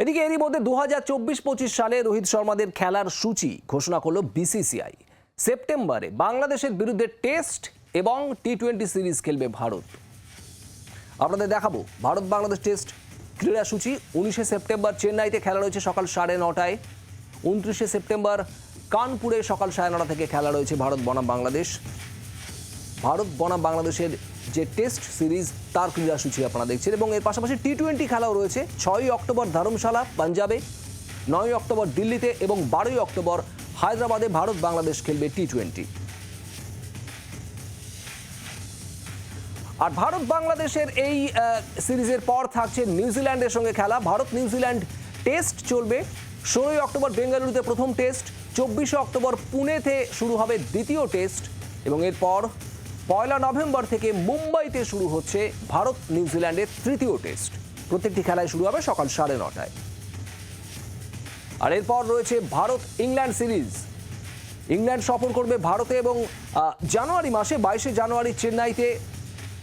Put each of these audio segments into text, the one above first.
এদিকে এরই মধ্যে দু হাজার চব্বিশ পঁচিশ সালে রোহিত শর্মাদের খেলার সূচি ঘোষণা করল বিসিসিআই। সেপ্টেম্বরে বাংলাদেশের বিরুদ্ধে টেস্ট এবং টি টোয়েন্টি সিরিজ খেলবে ভারত। আপনাদের দেখাবো ভারত বাংলাদেশ টেস্ট ক্রীড়া সূচি। উনিশে সেপ্টেম্বর চেন্নাইতে খেলা রয়েছে সকাল সাড়ে নটায়। উনত্রিশে সেপ্টেম্বর কানপুরে সকাল সাড়ে নটা থেকে খেলা রয়েছে ভারত বনাম বাংলাদেশ। ভারত বনাম বাংলাদেশের যে টেস্ট সিরিজ, তার ক্রীড়াসূচি আপনারা দেখছেন এবং এর পাশাপাশি টি টোয়েন্টি খেলাও রয়েছে। ছয়ই অক্টোবর ধর্মশালা পাঞ্জাবে, নয়ই অক্টোবর দিল্লিতে এবং বারোই অক্টোবর হায়দ্রাবাদে ভারত বাংলাদেশ খেলবে টি টোয়েন্টি আর ভারত বাংলাদেশের এই সিরিজের পর থাকছে নিউজিল্যান্ডের সঙ্গে খেলা। ভারত নিউজিল্যান্ড টেস্ট চলবে। ষোলোই অক্টোবর বেঙ্গালুরুতে প্রথম টেস্ট, চব্বিশে অক্টোবর পুনেতে শুরু হবে দ্বিতীয় টেস্ট এবং এরপর পয়লা নভেম্বর থেকে মুম্বাইতে শুরু হচ্ছে ভারত নিউজিল্যান্ডের তৃতীয় টেস্ট। প্রত্যেকটি খেলায় শুরু হবে সকাল সাড়ে নটায়। আর এরপর রয়েছে ভারত ইংল্যান্ড সিরিজ। ইংল্যান্ড সফর করবে ভারতে এবং জানুয়ারি মাসে বাইশে জানুয়ারি চেন্নাইতে।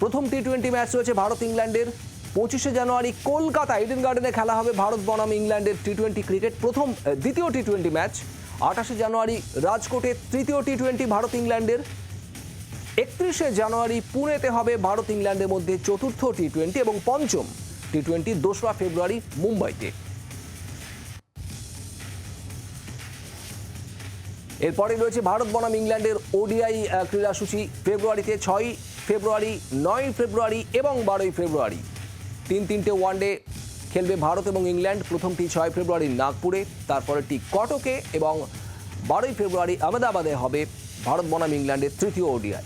প্রথম টি টোয়েন্টি ম্যাচ রয়েছে ভারত ইংল্যান্ডের। পঁচিশে জানুয়ারি কলকাতা ইডেন গার্ডেনে খেলা হবে ভারত বনাম ইংল্যান্ডের টি টোয়েন্টি ক্রিকেট প্রথম দ্বিতীয় টি টোয়েন্টি ম্যাচ। আঠাশে জানুয়ারি রাজকোটে তৃতীয় টি টোয়েন্টি ভারত ইংল্যান্ডের। একত্রিশে জানুয়ারি পুনেতে হবে ভারত ইংল্যান্ডের মধ্যে চতুর্থ টি টোয়েন্টি এবং পঞ্চম টি টোয়েন্টি দোসরা ফেব্রুয়ারি মুম্বাইতে। এরপরে রয়েছে ভারত বনাম ইংল্যান্ডের ওডিআই ক্রীড়াসূচি ফেব্রুয়ারিতে ছয় ফেব্রুয়ারি, নয় ফেব্রুয়ারি এবং বারোই ফেব্রুয়ারি। তিন তিনটে ওয়ানডে খেলবে ভারত এবং ইংল্যান্ড। প্রথমটি ছয় ফেব্রুয়ারি নাগপুরে তারপরেরটি কটকে এবং বারোই ফেব্রুয়ারি আহমেদাবাদে হবে ভারত বনাম ইংল্যান্ডের তৃতীয় ওডিআই।